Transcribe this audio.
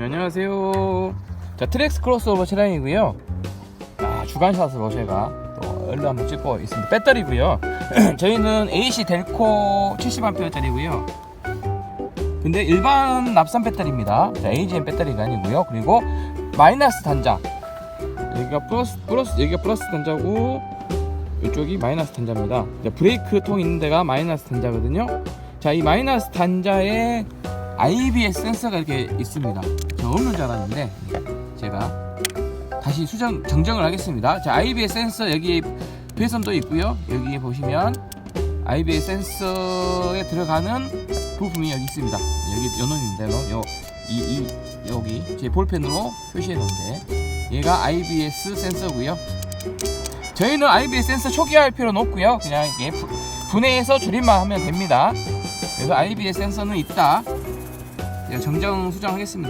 네, 안녕하세요. 자, 트렉스 크로스오버 차량이고요. 아, 주간샷으로 제가 또 얼른 한번 찍고 있습니다. 배터리고요. 저희는 AC 델코 70A짜리고요. 근데 일반 납산 배터리입니다. 자, AGM 배터리가 아니고요. 그리고 마이너스 단자. 여기가 플러스 플러스 여기가 플러스 단자고 이쪽이 마이너스 단자입니다. 브레이크 통 있는 데가 마이너스 단자거든요. 자, 이 마이너스 단자에 IBS 센서가 이렇게 있습니다. 저 없는 줄 알았는데 제가 다시 수정 정정을 하겠습니다. 자, IBS 센서 여기 배선도 있고요. 여기 보시면 IBS 센서에 들어가는 부품이 여기 있습니다. 여기 연원인데 요, 이, 이, 여기 제 볼펜으로 표시해 놓은데 얘가 IBS 센서고요. 저희는 IBS 센서 초기화할 필요는 없고요. 그냥 이게 부- 분해해서 조립만 하면 됩니다. 그래서 IBS 센서는 있다. 제가 정정 수정하겠습니다.